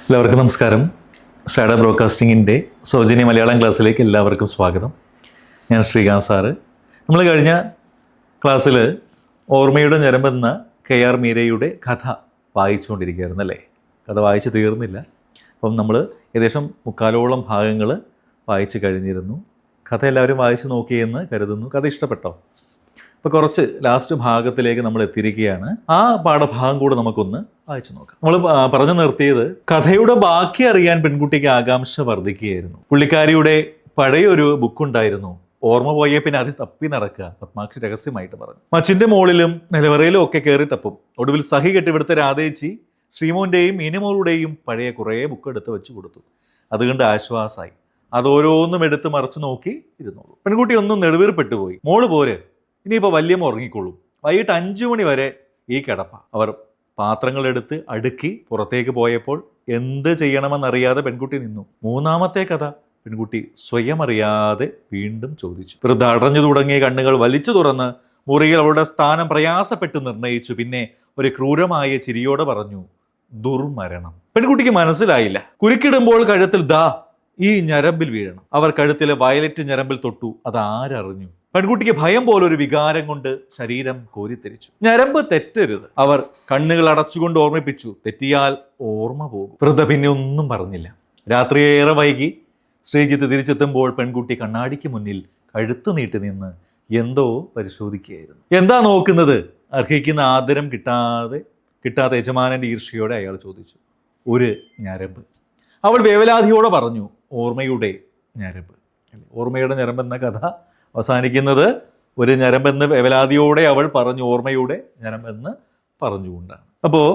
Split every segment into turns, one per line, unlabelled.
എല്ലാവർക്കും നമസ്കാരം. ഷാഡ ബ്രോഡ്കാസ്റ്റിങ്ങിന്റെ സൗജന്യ മലയാളം ക്ലാസ്സിലേക്ക് എല്ലാവർക്കും സ്വാഗതം. ഞാൻ ശ്രീകാന്ത് സാറ്. നമ്മൾ കഴിഞ്ഞ ക്ലാസ്സിൽ ഓർമ്മയുടെ ഞരമ്പെന്ന കെ ആർ മീരയുടെ കഥ വായിച്ചുകൊണ്ടിരിക്കുകയായിരുന്നു അല്ലേ? കഥ വായിച്ച് തീർന്നില്ല. അപ്പം നമ്മൾ ഏകദേശം മുക്കാലോളം ഭാഗങ്ങൾ വായിച്ച് കഴിഞ്ഞിരുന്നു. കഥ എല്ലാവരും വായിച്ച് നോക്കിയെന്ന് കരുതുന്നു. കഥ ഇഷ്ടപ്പെട്ടോ? അപ്പോൾ കുറച്ച് ലാസ്റ്റ് ഭാഗത്തിലേക്ക് നമ്മൾ എത്തിയിരിക്കുകയാണ്. ആ പാഠഭാഗം കൂടെ നമുക്കൊന്ന് വായിച്ചു നോക്കാം. നമ്മൾ പറഞ്ഞു നിർത്തിയത് കഥയുടെ ബാക്കി അറിയാൻ പെൺകുട്ടിക്ക് ആകാംക്ഷ വർദ്ധിക്കുകയായിരുന്നു. പുള്ളിക്കാരിയുടെ പഴയൊരു ബുക്കുണ്ടായിരുന്നു ഓർമ്മ പോയേ പിന്നെ അത് തപ്പി നടക്കുക. പത്മാക്ഷി രഹസ്യമായിട്ട് പറഞ്ഞു. മച്ചിന്റെ മുകളിലും നിലവറയിലും ഒക്കെ കയറി തപ്പും. ഒടുവിൽ സഹി കെട്ടിവിടുത്ത രാധേച്ചി ശ്രീമോന്റെയും ഇനിമോളുടെയും പഴയ കുറേ ബുക്ക് എടുത്ത് വെച്ചു കൊടുത്തു. അതുകൊണ്ട് ആശ്വാസമായി അത് ഓരോന്നും എടുത്ത് മറച്ചു നോക്കി ഇരുന്നോളൂ. പെൺകുട്ടി ഒന്നും നെടുവീർപ്പെട്ടു പോയി മോൾ പോര്. ഇനിയിപ്പോൾ വല്യമ്മ ഉറങ്ങിക്കോളും. വൈകിട്ട് അഞ്ചു മണി വരെ ഈ കിടപ്പ. അവർ പാത്രങ്ങളെടുത്ത് അടുക്കി പുറത്തേക്ക് പോയപ്പോൾ എന്ത് ചെയ്യണമെന്നറിയാതെ പെൺകുട്ടി നിന്നു. മൂന്നാമത്തെ കഥ പെൺകുട്ടി സ്വയം അറിയാതെ വീണ്ടും ചോദിച്ചു. വൃദ്ധ അടഞ്ഞു തുടങ്ങിയ കണ്ണുകൾ വലിച്ചു തുറന്ന് മുറിയിൽ അവളുടെ സ്ഥാനം പ്രയാസപ്പെട്ട് നിർണയിച്ചു. പിന്നെ ഒരു ക്രൂരമായ ചിരിയോടെ പറഞ്ഞു ദുർമരണം. പെൺകുട്ടിക്ക് മനസ്സിലായില്ല. കുരുക്കിടുമ്പോൾ കഴുത്തിൽ ദാ ഈ ഞരമ്പിൽ വീഴണം. അവർ കഴുത്തിലെ വയലറ്റ് ഞരമ്പിൽ തൊട്ടു. അത് ആരറിഞ്ഞു? പെൺകുട്ടിക്ക് ഭയം പോലൊരു വികാരം കൊണ്ട് ശരീരം കോരിത്തെരിച്ചു ഞരമ്പ് തെറ്റരുത്. അവർ കണ്ണുകൾ അടച്ചുകൊണ്ട് ഓർമ്മിപ്പിച്ചു. തെറ്റിയാൽ ഓർമ്മ പോകും. വൃദ്ധ പിന്നെ ഒന്നും പറഞ്ഞില്ല. ഏറെ വൈകി. ശ്രീജിത്ത് തിരിച്ചെത്തുമ്പോൾ പെൺകുട്ടി കണ്ണാടിക്ക് മുന്നിൽ കഴുത്തു നീട്ടി നിന്ന് എന്തോ പരിശോധിക്കുകയായിരുന്നു. എന്താ നോക്കുന്നത്? അർഹിക്കുന്ന ആദരം കിട്ടാതെ കിട്ടാത്ത യജമാനന്റെ ഈർഷ്യയോടെ അയാൾ ചോദിച്ചു. ഒരു ഞരമ്പ്. അവൾ വേവലാതിയോടെ പറഞ്ഞു ഓർമ്മയുടെ ഞരമ്പ്. ഓർമ്മയുടെ ഞരമ്പ് എന്ന കഥ അവസാനിക്കുന്നത് ഒരു ഞരമ്പെന്ന് വേവലാതിയോടെ അവൾ പറഞ്ഞു ഓർമ്മയുടെ ഞരമ്പെന്ന് പറഞ്ഞുകൊണ്ടാണ്. അപ്പോൾ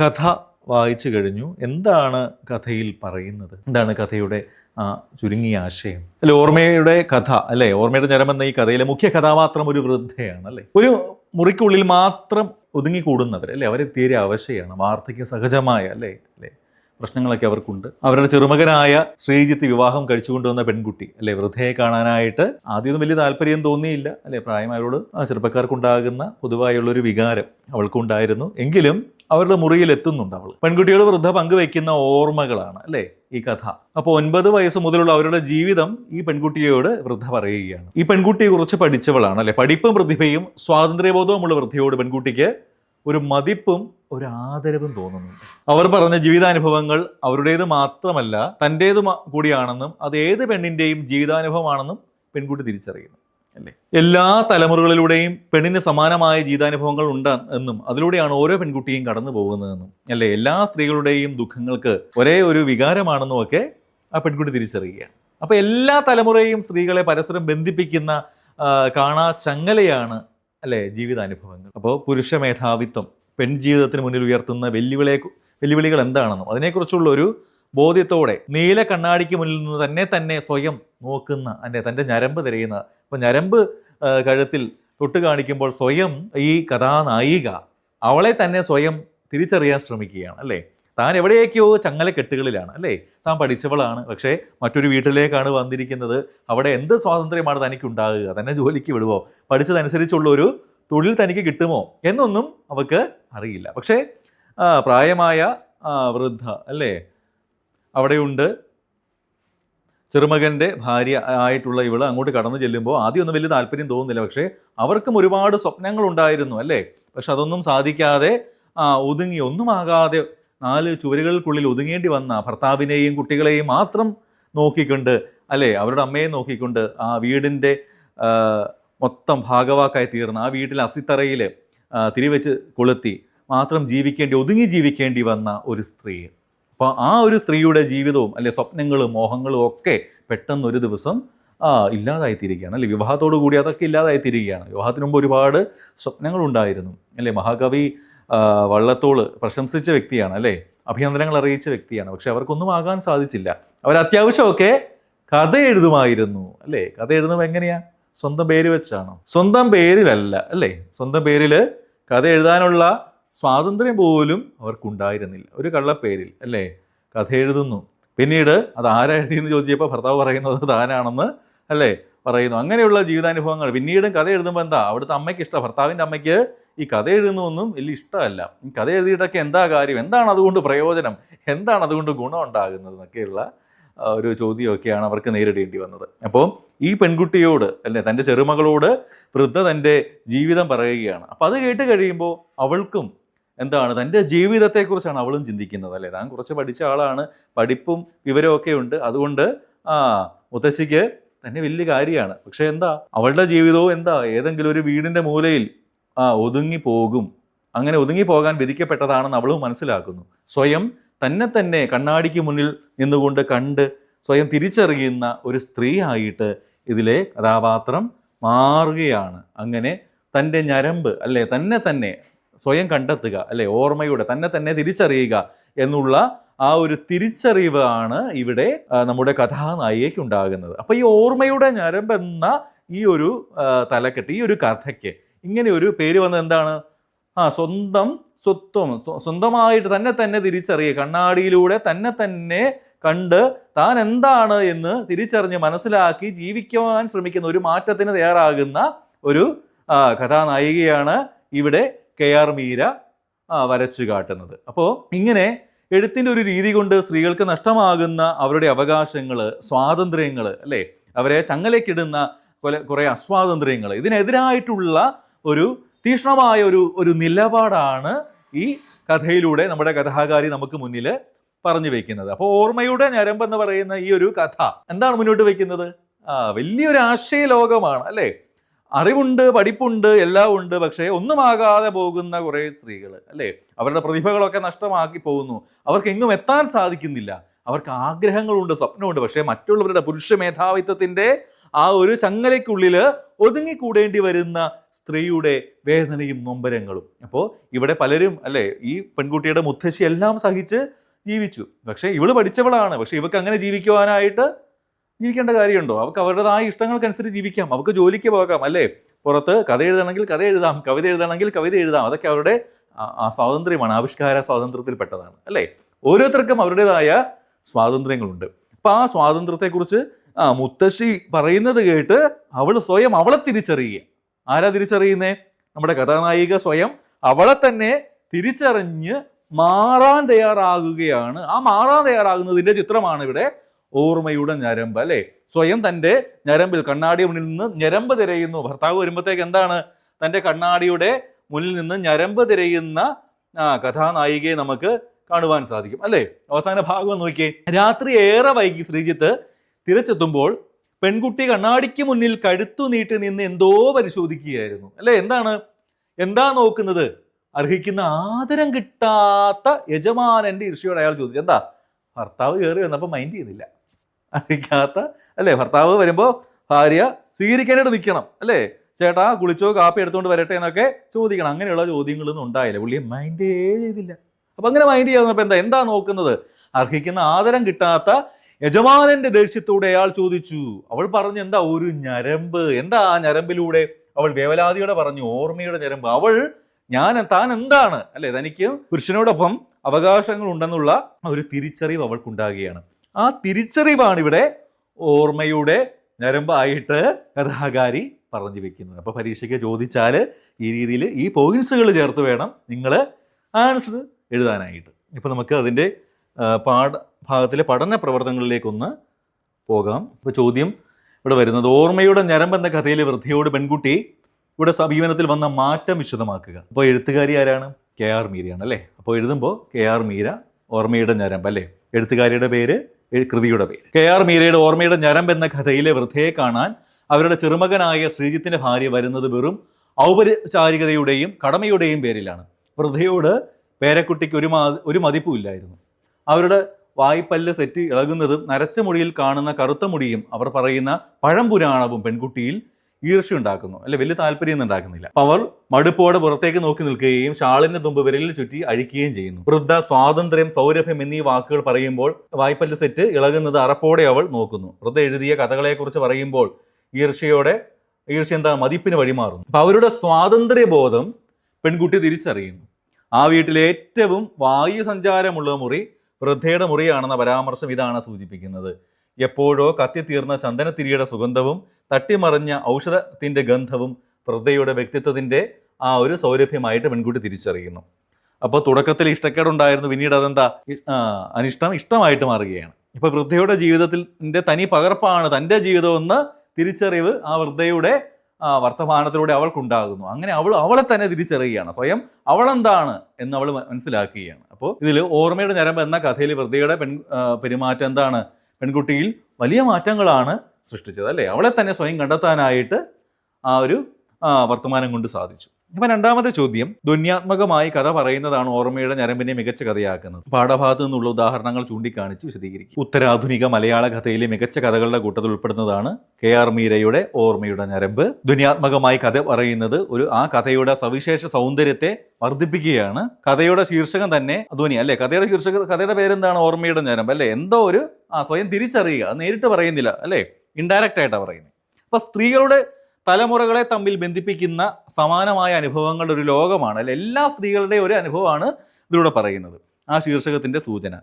കഥ വായിച്ചു കഴിഞ്ഞു. എന്താണ് കഥയിൽ പറയുന്നത്? എന്താണ് കഥയുടെ ആ ചുരുങ്ങിയ ആശയം? അല്ലെ ഓർമ്മയുടെ കഥ അല്ലേ? ഓർമ്മയുടെ ഞരമ്പെന്ന ഈ കഥയിലെ മുഖ്യ കഥാപാത്രം ഒരു വൃദ്ധയാണ് അല്ലേ? ഒരു മുറിക്കുള്ളിൽ മാത്രം ഒതുങ്ങിക്കൂടുന്നവർ അല്ലെ അവർ തീരെ അവശയാണ് വാർദ്ധക്യ സഹജമായ അല്ലേ? പ്രശ്നങ്ങളൊക്കെ അവർക്കുണ്ട്. അവരുടെ ചെറുമകനായ ശ്രീജിത്ത് വിവാഹം കഴിച്ചുകൊണ്ടുവന്ന പെൺകുട്ടി അല്ലെ? വൃദ്ധയെ കാണാനായിട്ട് ആദ്യമൊന്നും വലിയ താല്പര്യം തോന്നിയില്ല അല്ലെ? പ്രായമായവരോട് ചെറുപ്പക്കാർക്കുണ്ടാകുന്ന പൊതുവായുള്ളൊരു വികാരം അവൾക്കുണ്ടായിരുന്നു. എങ്കിലും അവരുടെ മുറിയിൽ എത്തുന്നുണ്ട് അവൾ. പെൺകുട്ടിയോട് വൃദ്ധ പങ്കുവെക്കുന്ന ഓർമ്മകളാണ് അല്ലേ? ഈ കഥ. അപ്പോൾ ഒൻപത് വയസ്സ് മുതലുള്ള അവരുടെ ജീവിതം ഈ പെൺകുട്ടിയോട് വൃദ്ധ പറയുകയാണ്. ഈ പെൺകുട്ടിയെ കുറിച്ച് പഠിച്ചവളാണ് അല്ലെ? പഠിപ്പും പ്രതിഭയും സ്വാതന്ത്ര്യബോധവുമുള്ള വൃദ്ധയോട് പെൺകുട്ടിക്ക് ഒരു മതിപ്പും ഒരു ആദരവും തോന്നുന്നുണ്ട് അവർ പറഞ്ഞ ജീവിതാനുഭവങ്ങൾ അവരുടേത് മാത്രമല്ല തന്റേത് കൂടിയാണെന്നും അത് ഏത് പെണ്ണിന്റെയും ജീവിതാനുഭവമാണെന്നും പെൺകുട്ടി തിരിച്ചറിയുന്നു. അല്ലേ? എല്ലാ തലമുറകളിലൂടെയും പെണ്ണിന് സമാനമായ ജീവിതാനുഭവങ്ങൾ ഉണ്ട് എന്നും അതിലൂടെയാണ് ഓരോ പെൺകുട്ടിയും കടന്നു പോകുന്നതെന്നും അല്ലേ? എല്ലാ സ്ത്രീകളുടെയും ദുഃഖങ്ങൾക്ക് ഒരേ ഒരു വികാരമാണെന്നും ഒക്കെ ആ പെൺകുട്ടി തിരിച്ചറിയുകയാണ്. അപ്പോൾ എല്ലാ തലമുറയും സ്ത്രീകളെ പരസ്പരം ബന്ധിപ്പിക്കുന്ന കാണാ ചങ്ങലയാണ് അല്ലേ ജീവിതാനുഭവങ്ങൾ. അപ്പോൾ പുരുഷ മേധാവിത്വം. പെൺ ജീവിതത്തിന് മുന്നിൽ ഉയർത്തുന്ന വെല്ലുവിളിയെ വെല്ലുവിളികൾ എന്താണെന്നും അതിനെക്കുറിച്ചുള്ള ഒരു ബോധ്യത്തോടെ നീല കണ്ണാടിക്ക് മുന്നിൽ നിന്ന് തന്നെ തന്നെ സ്വയം നോക്കുന്ന അല്ലെ തന്റെ ഞരമ്പ് തിരയുന്ന അപ്പോൾ ഞരമ്പ് കഴുത്തിൽ തൊട്ട് കാണിക്കുമ്പോൾ സ്വയം ഈ കഥാനായിക അവളെ തന്നെ സ്വയം തിരിച്ചറിയാൻ ശ്രമിക്കുകയാണ് അല്ലേ? താൻ എവിടെയൊക്കെയോ ചങ്ങലക്കെട്ടുകളിലാണ് അല്ലേ? താൻ പഠിച്ചവളാണ് പക്ഷേ മറ്റൊരു വീട്ടിലേക്കാണ് വന്നിരിക്കുന്നത്. അവിടെ എന്ത് സ്വാതന്ത്ര്യമാണ് തനിക്ക് ഉണ്ടാകുക തന്നെ ജോലിക്ക് വിടുവോ? പഠിച്ചതനുസരിച്ചുള്ള ഒരു തൊഴിൽ തനിക്ക് കിട്ടുമോ എന്നൊന്നും അവൾക്ക് അറിയില്ല. പക്ഷേ പ്രായമായ വൃദ്ധ അല്ലേ? അവിടെയുണ്ട്. ചെറുമകന്റെ ഭാര്യ ആയിട്ടുള്ള ഇവൾ അങ്ങോട്ട് കടന്നു ചെല്ലുമ്പോൾ ആദ്യമൊന്നും വലിയ താല്പര്യം തോന്നുന്നില്ല. പക്ഷേ അവർക്കും ഒരുപാട് സ്വപ്നങ്ങൾ ഉണ്ടായിരുന്നു അല്ലേ? പക്ഷെ അതൊന്നും സാധിക്കാതെ ഒതുങ്ങി ഒന്നുമാകാതെ നാല് ചുവരുകൾക്കുള്ളിൽ ഒതുങ്ങേണ്ടി വന്ന ഭർത്താവിനെയും കുട്ടികളെയും മാത്രം നോക്കിക്കൊണ്ട് അല്ലേ? അവരുടെ അമ്മയെ നോക്കിക്കൊണ്ട് ആ വീടിന്റെ മൊത്തം ഭാഗവാക്കായി തീർന്ന് ആ വീട്ടിൽ അസിത്തറയിൽ തിരിവെച്ച് കൊളുത്തി മാത്രം ജീവിക്കേണ്ടി ഒതുങ്ങി ജീവിക്കേണ്ടി വന്ന ഒരു സ്ത്രീ. അപ്പോൾ ആ ഒരു സ്ത്രീയുടെ ജീവിതവും അല്ലെ സ്വപ്നങ്ങളും മോഹങ്ങളും ഒക്കെ പെട്ടെന്ന് ഒരു ദിവസം ഇല്ലാതായിത്തീരുകയാണ്. അല്ലെ വിവാഹത്തോടു കൂടി അതൊക്കെ ഇല്ലാതായിത്തീരുകയാണ്. വിവാഹത്തിന് മുമ്പ് ഒരുപാട് സ്വപ്നങ്ങൾ ഉണ്ടായിരുന്നു. അല്ലേ മഹാകവി വള്ളത്തോൾ പ്രശംസിച്ച വ്യക്തിയാണ്. അല്ലേ അഭിനന്ദനങ്ങൾ അറിയിച്ച വ്യക്തിയാണ്. പക്ഷെ അവർക്കൊന്നും ആകാൻ സാധിച്ചില്ല. അവർ അത്യാവശ്യമൊക്കെ കഥ എഴുതുമായിരുന്നു അല്ലേ കഥ എഴുതുമ്പോൾ എങ്ങനെയാ? സ്വന്തം പേര് വെച്ചാണോ? സ്വന്തം പേരിലല്ല അല്ലേ? സ്വന്തം പേരിൽ കഥ എഴുതാനുള്ള സ്വാതന്ത്ര്യം പോലും അവർക്കുണ്ടായിരുന്നില്ല. ഒരു കള്ളപ്പേരിൽ അല്ലേ? കഥ എഴുതുന്നു. പിന്നീട് അത് ആരാ എഴുതിയെന്ന് ചോദിച്ചപ്പോൾ ഭർത്താവ് പറയുന്നത് താനാണെന്ന് അല്ലേ? പറയുന്നു. അങ്ങനെയുള്ള ജീവിതാനുഭവങ്ങൾ. പിന്നീടും കഥ എഴുതുമ്പോൾ എന്താ? അവിടുത്തെ അമ്മയ്ക്ക് ഇഷ്ടം. ഭർത്താവിന്റെ അമ്മയ്ക്ക് ഈ കഥ എഴുതുന്നൊന്നും വലിയ ഇഷ്ടമല്ല. ഈ കഥ എഴുതിയിട്ടൊക്കെ എന്താ കാര്യം? എന്താണ് അതുകൊണ്ട് പ്രയോജനം? എന്താണ് അതുകൊണ്ട് ഗുണം ഉണ്ടാകുന്നത്? എന്നൊക്കെയുള്ള ഒരു ചോദ്യമൊക്കെയാണ് അവർക്ക് നേരിടേണ്ടി വന്നത്. അപ്പോൾ ഈ പെൺകുട്ടിയോട് അല്ലെ തന്റെ ചെറുമകളോട് വൃദ്ധ തന്റെ ജീവിതം പറയുകയാണ്. അപ്പോൾ അത് കേട്ട് കഴിയുമ്പോൾ അവൾക്കും എന്താണ് തന്റെ ജീവിതത്തെക്കുറിച്ചാണ് അവളും ചിന്തിക്കുന്നത് അല്ലേ? താൻ കുറച്ച് പഠിച്ച ആളാണ് പഠിപ്പും വിവരമൊക്കെ ഉണ്ട്. അതുകൊണ്ട് ആ മുത്തശ്ശിക്ക് തന്നെ വലിയ കാര്യമാണ്. പക്ഷേ എന്താ അവളുടെ ജീവിതവും എന്താ ഏതെങ്കിലും ഒരു വീടിന്റെ മൂലയിൽ ആ ഒതുങ്ങി പോകും. അങ്ങനെ ഒതുങ്ങി പോകാൻ വിധിക്കപ്പെട്ടതാണെന്ന് അവളും മനസ്സിലാക്കുന്നു. സ്വയം തന്നെ തന്നെ കണ്ണാടിക്ക് മുന്നിൽ നിന്നുകൊണ്ട് കണ്ട് സ്വയം തിരിച്ചറിയുന്ന ഒരു സ്ത്രീ ആയിട്ട് ഇതിലെ കഥാപാത്രം മാറുകയാണ്. അങ്ങനെ തന്റെ ഞരമ്പ് അല്ലെ തന്നെ തന്നെ സ്വയം കണ്ടെത്തുക അല്ലെ ഓർമ്മയുടെ തന്നെ തന്നെ തിരിച്ചറിയുക എന്നുള്ള ആ ഒരു തിരിച്ചറിവാണ് ഇവിടെ നമ്മുടെ കഥാനായികയ്ക്ക് ഉണ്ടാകുന്നത്. അപ്പോൾ ഈ ഓർമ്മയുടെ ഞരമ്പ് എന്ന ഈ ഒരു തലക്കെട്ട് ഈ ഒരു കഥയ്ക്ക് ഇങ്ങനെ ഒരു പേര് വന്നത് എന്താണ്? ആ സ്വന്തം സ്വത്വം സ്വ- സ്വന്തമായിട്ട് തന്നെ തന്നെ തിരിച്ചറിയുക. കണ്ണാടിയിലൂടെ തന്നെ തന്നെ കണ്ട് താൻ എന്താണ് എന്ന് തിരിച്ചറിഞ്ഞ് മനസ്സിലാക്കി ജീവിക്കുവാൻ ശ്രമിക്കുന്ന ഒരു മാറ്റത്തിന് തയ്യാറാകുന്ന ഒരു കഥാനായികയാണ് ഇവിടെ കെ ആർ മീര വരച്ചു കാട്ടുന്നത്. അപ്പോൾ ഇങ്ങനെ എഴുത്തിന്റെ ഒരു രീതി കൊണ്ട് സ്ത്രീകൾക്ക് നഷ്ടമാകുന്ന അവരുടെ അവകാശങ്ങൾ സ്വാതന്ത്ര്യങ്ങൾ അല്ലേ? അവരെ ചങ്ങലക്കിടുന്ന കൊല കുറേ അസ്വാതന്ത്ര്യങ്ങൾ ഇതിനെതിരായിട്ടുള്ള ഒരു തീക്ഷ്ണമായ ഒരു ഒരു നിലപാടാണ് ഈ കഥയിലൂടെ നമ്മുടെ കഥാകാരി നമുക്ക് മുന്നിൽ പറഞ്ഞു വെക്കുന്നത്. അപ്പോൾ ഓർമ്മയുടെ ഞരമ്പ് എന്ന് പറയുന്ന ഈ ഒരു കഥ എന്താണ് മുന്നോട്ട് വെക്കുന്നത്? ആ വലിയൊരു ആശയ ലോകമാണ് അല്ലേ? അറിവുണ്ട് പഠിപ്പുണ്ട് എല്ലാം ഉണ്ട് പക്ഷേ ഒന്നുമാകാതെ പോകുന്ന കുറേ സ്ത്രീകൾ അല്ലേ? അവരുടെ പ്രതിഭകളൊക്കെ നഷ്ടമാക്കി പോകുന്നു. അവർക്ക് എങ്ങും എത്താൻ സാധിക്കുന്നില്ല. അവർക്ക് ആഗ്രഹങ്ങളുണ്ട് സ്വപ്നമുണ്ട് പക്ഷേ മറ്റുള്ളവരുടെ പുരുഷ മേധാവിത്വത്തിന്റെ ആ ഒരു ചങ്ങലയ്ക്കുള്ളിൽ ഒതുങ്ങിക്കൂടേണ്ടി വരുന്ന സ്ത്രീയുടെ വേദനയും നൊമ്പരങ്ങളും. അപ്പോൾ ഇവിടെ പലരും അല്ലേ ഈ പെൺകുട്ടിയുടെ മുത്തശ്ശി എല്ലാം സഹിച്ച് ജീവിച്ചു. പക്ഷേ ഇവൾ പഠിച്ചവളാണ്. പക്ഷേ ഇവക്ക് അങ്ങനെ ജീവിക്കുവാനായിട്ട് ജീവിക്കേണ്ട കാര്യമുണ്ടോ? അവർക്ക് അവരുടേതായ ഇഷ്ടങ്ങൾക്കനുസരിച്ച് ജീവിക്കാം. അവർക്ക് ജോലിക്ക് പോകാം അല്ലേ? പുറത്ത് കഥ എഴുതണമെങ്കിൽ കഥ എഴുതാം കവിത എഴുതണമെങ്കിൽ കവിത എഴുതാം. അതൊക്കെ അവരുടെ ആ- സ്വാതന്ത്ര്യമാണ് ആവിഷ്കാര സ്വാതന്ത്ര്യത്തിൽപ്പെട്ടതാണ് അല്ലേ? ഓരോരുത്തർക്കും അവരുടേതായ സ്വാതന്ത്ര്യങ്ങളുണ്ട്. അപ്പൊ ആ സ്വാതന്ത്ര്യത്തെക്കുറിച്ച് ആ മുത്തശ്ശി പറയുന്നത് കേട്ട് അവൾ സ്വയം അവളെ തിരിച്ചറിയുക. ആരാ തിരിച്ചറിയുന്നേ? നമ്മുടെ കഥാനായിക സ്വയം അവളെ തന്നെ തിരിച്ചറിഞ്ഞ് മാറാൻ തയ്യാറാകുകയാണ്. ആ മാറാൻ തയ്യാറാകുന്നതിന്റെ ചിത്രമാണ് ഇവിടെ ഓർമ്മയുടെ ഞരമ്പ് അല്ലെ? സ്വയം തന്റെ ഞരമ്പിൽ കണ്ണാടി മുന്നിൽ നിന്ന് ഞരമ്പ് തിരയുന്നു. ഭർത്താവ് വരുമ്പോഴത്തേക്ക് എന്താണ്? തന്റെ കണ്ണാടിയുടെ മുന്നിൽ നിന്ന് ഞരമ്പ് തിരയുന്ന ആ കഥാനായികയെ നമുക്ക് കാണുവാൻ സാധിക്കും അല്ലേ? അവസാന ഭാഗം നോക്കിയേ. രാത്രി ഏറെ വൈകി ശ്രീജിത്ത് തിരിച്ചെത്തുമ്പോൾ പെൺകുട്ടി കണ്ണാടിക്ക് മുന്നിൽ കഴുത്തു നീട്ടി നിന്ന് എന്തോ പരിശോധിക്കുകയായിരുന്നു. അല്ലെ? എന്താണ്? എന്താ നോക്കുന്നത്? അർഹിക്കുന്ന ആദരം കിട്ടാത്ത യജമാനന്റെ ഈർഷ്യയോട് അയാൾ ചോദിച്ചു. എന്താ? ഭർത്താവ് കയറി വന്നപ്പോൾ മൈൻഡ് ചെയ്യുന്നില്ല. അർഹിക്കാത്ത അല്ലേ? ഭർത്താവ് വരുമ്പോൾ ഭാര്യ സ്വീകരിക്കാനായിട്ട് നിൽക്കണം അല്ലേ? ചേട്ടാ കുളിച്ചോ കാപ്പി എടുത്തുകൊണ്ട് വരട്ടെ എന്നൊക്കെ ചോദിക്കണം. അങ്ങനെയുള്ള ചോദ്യങ്ങളൊന്നും ഉണ്ടായില്ല. പുള്ളി മൈൻഡേ ചെയ്തില്ല. അപ്പൊ അങ്ങനെ മൈൻഡ് ചെയ്യാന്നപ്പോ എന്താ? എന്താ നോക്കുന്നത്? അർഹിക്കുന്ന ആദരം കിട്ടാത്ത യജമാനന്റെ ദേഷ്യത്തോടെ അയാൾ ചോദിച്ചു അവൾ പറഞ്ഞു എന്താ ഒരു ഞരമ്പ്? എന്താ ആ ഞരമ്പിലൂടെ? അവൾ വേവലാതിയോടെ പറഞ്ഞു ഓർമ്മയുടെ ഞരമ്പ്. അവൾ ഞാൻ താൻ എന്താണ്? അല്ലെ തനിക്ക് പുരുഷനോടൊപ്പം അവകാശങ്ങൾ ഉണ്ടെന്നുള്ള ഒരു തിരിച്ചറിവ് അവൾക്കുണ്ടാകുകയാണ്. ആ തിരിച്ചറിവാണ് ഇവിടെ ഓർമ്മയുടെ ഞരമ്പായിട്ട് കഥാകാരി പറഞ്ഞു വെക്കുന്നത്. അപ്പൊ പരീക്ഷയ്ക്ക് ചോദിച്ചാൽ ഈ രീതിയിൽ ഈ പോയിന്റ്സുകൾ ചേർത്ത് വേണം നിങ്ങൾ ആൻസർ എഴുതാനായിട്ട്. ഇപ്പൊ നമുക്ക് അതിന്റെ ആ, പാഠ ഭാഗത്തിലെ പഠന പ്രവർത്തനങ്ങളിലേക്കൊന്ന് പോകാം. ഇപ്പോൾ ചോദ്യം ഇവിടെ വരുന്നത് ഓർമ്മയുടെ ഞരമ്പ് എന്ന കഥയിലെ വൃദ്ധയോട് പെൺകുട്ടി ഇവിടെ സമീപനത്തിൽ വന്ന മാറ്റം വിശദമാക്കുക. അപ്പോൾ എഴുത്തുകാരി ആരാണ്? കെ ആർ മീരയാണ് അല്ലേ? അപ്പോൾ എഴുതുമ്പോൾ കെ ആർ മീര ഓർമ്മയുടെ ഞരമ്പ് അല്ലേ? എഴുത്തുകാരിയുടെ പേര് കൃതിയുടെ പേര്. കെ ആർ മീരയുടെ ഓർമ്മയുടെ ഞരമ്പ് എന്ന കഥയിലെ വൃദ്ധയെ കാണാൻ അവരുടെ ചെറുമകനായ ശ്രീജിത്തിന്റെ ഭാര്യ വരുന്നത് വെറും ഔപചാരികതയുടെയും കടമയുടെയും പേരിലാണ്. വൃദ്ധയോട് പേരക്കുട്ടിക്ക് ഒരു മാ ഒരു മതിപ്പും ഇല്ലായിരുന്നു. അവരുടെ വായ്പല്ല് സെറ്റ് ഇളകുന്നതും നരച്ച മുടിയിൽ കാണുന്ന കറുത്ത മുടിയും അവർ പറയുന്ന പഴംപുരാണവും പെൺകുട്ടിയിൽ ഈർഷ്യ ഉണ്ടാക്കുന്നു അല്ലെ വലിയ താല്പര്യമൊന്നും ഉണ്ടാക്കുന്നില്ല. അവർ മടുപ്പോടെ പുറത്തേക്ക് നോക്കി നിൽക്കുകയും ഷാളിന്റെ തുമ്പ് വിരലിൽ ചുറ്റി അഴിക്കുകയും ചെയ്യുന്നു. വൃദ്ധ സ്വാതന്ത്ര്യം സൗരഭ്യം എന്നീ വാക്കുകൾ പറയുമ്പോൾ വായ്പല്ല് സെറ്റ് ഇളകുന്നത് അറപ്പോടെ അവൾ നോക്കുന്നു. വൃദ്ധ എഴുതിയ കഥകളെക്കുറിച്ച് പറയുമ്പോൾ ഈർഷ്യയോടെ ഈർഷ്യ എന്താ മതിപ്പിന് വഴിമാറുന്നു. അപ്പൊ അവരുടെ സ്വാതന്ത്ര്യബോധം പെൺകുട്ടി തിരിച്ചറിയുന്നു. ആ വീട്ടിലെ ഏറ്റവും വായു സഞ്ചാരമുള്ള മുറി വൃദ്ധയുടെ മുറിയാണെന്ന പരാമർശം ഇതാണ് സൂചിപ്പിക്കുന്നത്. എപ്പോഴോ കത്തിത്തീർന്ന ചന്ദനത്തിരിയുടെ സുഗന്ധവും തട്ടിമറിഞ്ഞ ഔഷധത്തിന്റെ ഗന്ധവും വൃദ്ധയുടെ വ്യക്തിത്വത്തിന്റെ ആ ഒരു സൗരഭ്യമായിട്ട് പെൺകുട്ടി തിരിച്ചറിയുന്നു. അപ്പോൾ തുടക്കത്തിൽ ഇഷ്ടക്കേടുണ്ടായിരുന്നു പിന്നീട് അതെന്താ? അനിഷ്ടം ഇഷ്ടമായിട്ട് മാറുകയാണ്. ഇപ്പൊ വൃദ്ധയുടെ ജീവിതത്തിന്റെ തനി പകർപ്പാണ് തന്റെ ജീവിതമെന്ന് തിരിച്ചറിവ് ആ വൃദ്ധയുടെ വർത്തമാനത്തിലൂടെ അവൾക്കുണ്ടാകുന്നു. അങ്ങനെ അവൾ അവളെ തന്നെ തിരിച്ചറിയുകയാണ്. സ്വയം അവളെന്താണ് എന്ന് അവൾ മനസ്സിലാക്കുകയാണ്. അപ്പോൾ ഇതിൽ ഓർമ്മയുടെ ഞരമ്പ് എന്ന കഥയിൽ വൃദ്ധയുടെ പെൺ പെരുമാറ്റം എന്താണ്? പെൺകുട്ടിയിൽ വലിയ മാറ്റങ്ങളാണ് സൃഷ്ടിച്ചത് അല്ലേ? അവളെ തന്നെ സ്വയം കണ്ടെത്താനായിട്ട് ആ ഒരു വർത്തമാനം കൊണ്ട് സാധിച്ചു. ഇപ്പൊ രണ്ടാമത്തെ ചോദ്യം ധ്വന്യാത്മകമായി കഥ പറയുന്നതാണ് ഓർമ്മയുടെ ഞരമ്പിനെ മികച്ച കഥയാക്കുന്നത്. പാഠഭാഗത്ത് നിന്നുള്ള ഉദാഹരണങ്ങൾ ചൂണ്ടിക്കാണിച്ച് വിശദീകരിക്കും. ഉത്തരാധുനിക മലയാള കഥയിലെ മികച്ച കഥകളുടെ കൂട്ടത്തിൽ ഉൾപ്പെടുന്നതാണ് കെ ആർ മീരയുടെ ഓർമ്മയുടെ ഞരമ്പ്. ധ്വന്യാത്മകമായി കഥ പറയുന്നത് ഒരു ആ കഥയുടെ സവിശേഷ സൗന്ദര്യത്തെ വർദ്ധിപ്പിക്കുകയാണ്. കഥയുടെ ശീർഷകം തന്നെ ധ്വനി അല്ലേ? കഥയുടെ ശീർഷക കഥയുടെ പേരെന്താണ് ഓർമ്മയുടെ ഞരമ്പ് അല്ലേ? എന്തോ ഒരു ആ സ്വയം തിരിച്ചറിയുക നേരിട്ട് പറയുന്നില്ല അല്ലേ? ഇൻഡയറക്റ്റ് ആയിട്ടാണ് പറയുന്നത്. അപ്പൊ സ്ത്രീകളുടെ തലമുറകളെ തമ്മിൽ ബന്ധിപ്പിക്കുന്ന സമാനമായ അനുഭവങ്ങളുടെ ഒരു ലോകമാണ്. അല്ലെ എല്ലാ സ്ത്രീകളുടെയും ഒരു അനുഭവമാണ് ഇതിലൂടെ പറയുന്നത്. ആ ശീർഷകത്തിന്റെ സൂചന.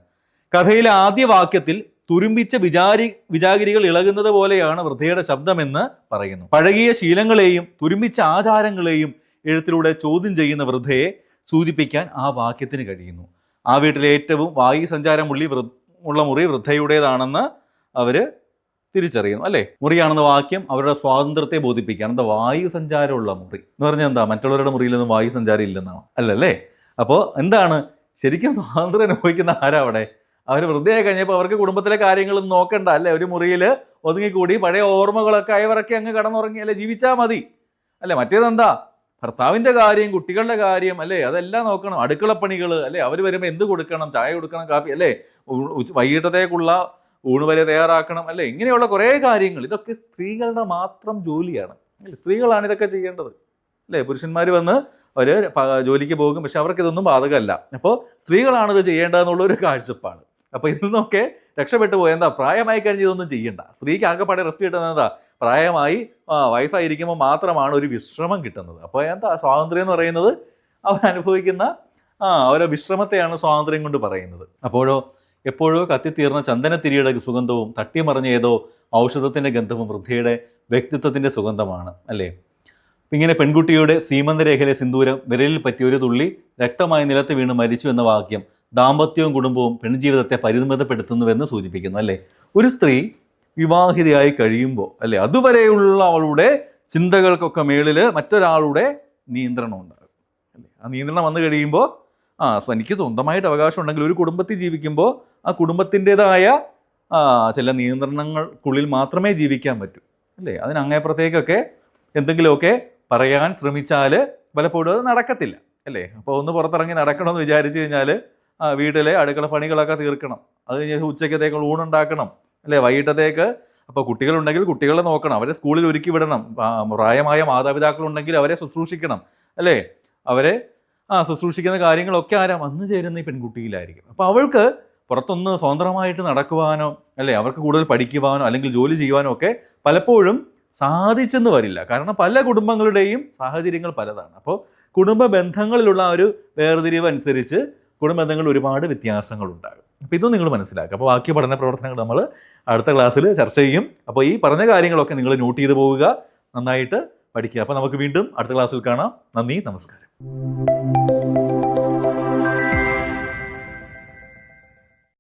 കഥയിലെ ആദ്യ വാക്യത്തിൽ തുരുമ്പിച്ച വിചാരി വിചാഗിരികൾ ഇളകുന്നത് പോലെയാണ് വൃദ്ധയുടെ ശബ്ദമെന്ന് പറയുന്നു. പഴകിയ ശീലങ്ങളെയും തുരുമ്പിച്ച ആചാരങ്ങളെയും എഴുത്തിലൂടെ ചോദ്യം ചെയ്യുന്ന വൃദ്ധയെ സൂചിപ്പിക്കാൻ ആ വാക്യത്തിന് കഴിയുന്നു. ആ വീട്ടിലെ ഏറ്റവും വായു സഞ്ചാരമുള്ളി വൃ ഉള്ള മുറി വൃദ്ധയുടേതാണെന്ന് അവർ തിരിച്ചറിയുന്നു അല്ലേ? മുറിയാണെന്ന വാക്യം അവരുടെ സ്വാതന്ത്ര്യത്തെ ബോധിപ്പിക്കുകയാണ്. എന്താ വായു സഞ്ചാരമുള്ള മുറി. എന്ന് പറഞ്ഞാൽ എന്താ മറ്റുള്ളവരുടെ മുറിയിൽ മുറിയിലൊന്നും വായു സഞ്ചാരം ഇല്ലെന്നാണ് അല്ലല്ലേ? അപ്പോൾ എന്താണ്? ശരിക്കും സ്വാതന്ത്ര്യം അനുഭവിക്കുന്ന ആരാ അവിടെ? അവർ വൃദ്ധയായി കഴിഞ്ഞപ്പോൾ അവർക്ക് കുടുംബത്തിലെ കാര്യങ്ങളൊന്നും നോക്കണ്ട അല്ലേ? ഒരു മുറിയിൽ ഒതുങ്ങിക്കൂടി പഴയ ഓർമ്മകളൊക്കെ അയവറൊക്കെ അങ്ങ് കടന്നുറങ്ങി അല്ലെ? ജീവിച്ചാൽ മതി. അല്ലേ മറ്റേതെന്താ? ഭർത്താവിന്റെ കാര്യം കുട്ടികളുടെ കാര്യം അല്ലേ? അതെല്ലാം നോക്കണം. അടുക്കളപ്പണികൾ അല്ലേ? അവർ വരുമ്പോൾ എന്ത് കൊടുക്കണം? ചായ കൊടുക്കണം കാപ്പി അല്ലേ? വൈകിട്ടത്തേക്കുള്ള ഊണ് വരെ തയ്യാറാക്കണം. അല്ലെ? ഇങ്ങനെയുള്ള കുറേ കാര്യങ്ങൾ. ഇതൊക്കെ സ്ത്രീകളുടെ മാത്രം ജോലിയാണ്. സ്ത്രീകളാണ് ഇതൊക്കെ ചെയ്യേണ്ടത്. അല്ലേ? പുരുഷന്മാർ വന്ന് അവർ ജോലിക്ക് പോകും. പക്ഷെ അവർക്ക് ഇതൊന്നും ബാധകമല്ല. അപ്പോൾ സ്ത്രീകളാണ് ഇത് ചെയ്യേണ്ടതെന്നുള്ള ഒരു കാഴ്ചപ്പാട്. അപ്പോൾ ഇതിൽ നിന്നൊക്കെ രക്ഷപ്പെട്ടു പോയ. എന്താ? പ്രായമായി കഴിഞ്ഞ് ഇതൊന്നും ചെയ്യണ്ട. സ്ത്രീക്ക് ആകെപ്പാടെ റെസ്റ്റ് കിട്ടുന്നത് എന്താ? പ്രായമായി വയസ്സായിരിക്കുമ്പോൾ മാത്രമാണ് ഒരു വിശ്രമം കിട്ടുന്നത്. അപ്പോൾ എന്താ? സ്വാതന്ത്ര്യം എന്ന് പറയുന്നത് അവർ അനുഭവിക്കുന്ന ആ ഓരോ വിശ്രമത്തെയാണ് സ്വാതന്ത്ര്യം കൊണ്ട് പറയുന്നത്. അപ്പോഴോ എപ്പോഴോ കത്തിത്തീർന്ന ചന്ദനത്തിരിയുടെ സുഗന്ധവും തട്ടിമറിഞ്ഞ ഏതോ ഔഷധത്തിന്റെ ഗന്ധവും വൃദ്ധയുടെ വ്യക്തിത്വത്തിന്റെ സുഗന്ധമാണ് അല്ലേ? ഇങ്ങനെ പെൺകുട്ടിയുടെ സീമന്തരേഖയിലെ സിന്ദൂരം വിരലിൽ പറ്റിയ ഒരു തുള്ളി രക്തമായി നിലത്ത് വീണ് മരിച്ചു എന്ന വാക്യം ദാമ്പത്യവും കുടുംബവും പെൺജീവിതത്തെ പരിമിതപ്പെടുത്തുന്നുവെന്ന് സൂചിപ്പിക്കുന്നു അല്ലേ? ഒരു സ്ത്രീ വിവാഹിതയായി കഴിയുമ്പോൾ അല്ലേ? അതുവരെയുള്ള അവളുടെ ചിന്തകൾക്കൊക്കെ മേളിൽ മറ്റൊരാളുടെ നിയന്ത്രണം ഉണ്ടാകും അല്ലേ? ആ നിയന്ത്രണം വന്നു കഴിയുമ്പോൾ ആ എനിക്ക് സ്വന്തമായിട്ട് അവകാശം ഉണ്ടെങ്കിൽ ഒരു കുടുംബത്തിൽ ജീവിക്കുമ്പോൾ ആ കുടുംബത്തിന്റെതായ ചില നിയന്ത്രണങ്ങൾക്കുള്ളിൽ മാത്രമേ ജീവിക്കാൻ പറ്റൂ. അല്ലേ? അതിന് അങ്ങേപ്പുറത്തേക്കൊക്കെ എന്തെങ്കിലുമൊക്കെ പറയാൻ ശ്രമിച്ചാൽ പലപ്പോഴും അത് നടക്കത്തില്ല. അല്ലേ? അപ്പോൾ ഒന്ന് പുറത്തിറങ്ങി നടക്കണമെന്ന് വിചാരിച്ചു കഴിഞ്ഞാൽ വീട്ടിലെ അടുക്കള പണികളൊക്കെ തീർക്കണം. അത് കഴിഞ്ഞ് ഉച്ചക്കത്തേക്കുള്ള ഊണുണ്ടാക്കണം അല്ലേ? വൈകിട്ടത്തേക്ക് അപ്പോൾ കുട്ടികളുണ്ടെങ്കിൽ കുട്ടികളെ നോക്കണം. അവരെ സ്കൂളിൽ ഒരുക്കി വിടണം. പ്രായമായ മാതാപിതാക്കളുണ്ടെങ്കിൽ അവരെ ശുശ്രൂഷിക്കണം. അല്ലേ? അവരെ ആ ശുശ്രൂഷിക്കുന്ന കാര്യങ്ങളൊക്കെ ആരാ? വന്നു ചേരുന്ന ഈ പെൺകുട്ടിയിലായിരിക്കും. അപ്പോൾ അവൾക്ക് പുറത്തൊന്ന് സ്വതന്ത്രമായിട്ട് നടക്കുവാനോ അല്ലേ അവർക്ക് കൂടുതൽ പഠിക്കുവാനോ അല്ലെങ്കിൽ ജോലി ചെയ്യുവാനോ ഒക്കെ പലപ്പോഴും സാധിച്ചെന്ന് വരില്ല. കാരണം പല കുടുംബങ്ങളുടെയും സാഹചര്യങ്ങൾ പലതാണ്. അപ്പോൾ കുടുംബ ബന്ധങ്ങളിലുള്ള ഒരു വേർതിരിവ് അനുസരിച്ച് കുടുംബ ബന്ധങ്ങളിൽ ഒരുപാട് വ്യത്യാസങ്ങൾ ഉണ്ടാകും അപ്പോൾ ഇതും നിങ്ങൾ മനസ്സിലാക്കുക. അപ്പോൾ ബാക്കി പഠന പ്രവർത്തനങ്ങൾ നമ്മൾ അടുത്ത ക്ലാസ്സിൽ ചർച്ച ചെയ്യും. അപ്പോൾ ഈ പറഞ്ഞ കാര്യങ്ങളൊക്കെ നിങ്ങൾ നോട്ട് ചെയ്ത് പോവുക. നന്നായിട്ട് പഠിക്കുക. അപ്പോൾ നമുക്ക് വീണ്ടും അടുത്ത ക്ലാസ്സിൽ കാണാം. നന്ദി നമസ്കാരം.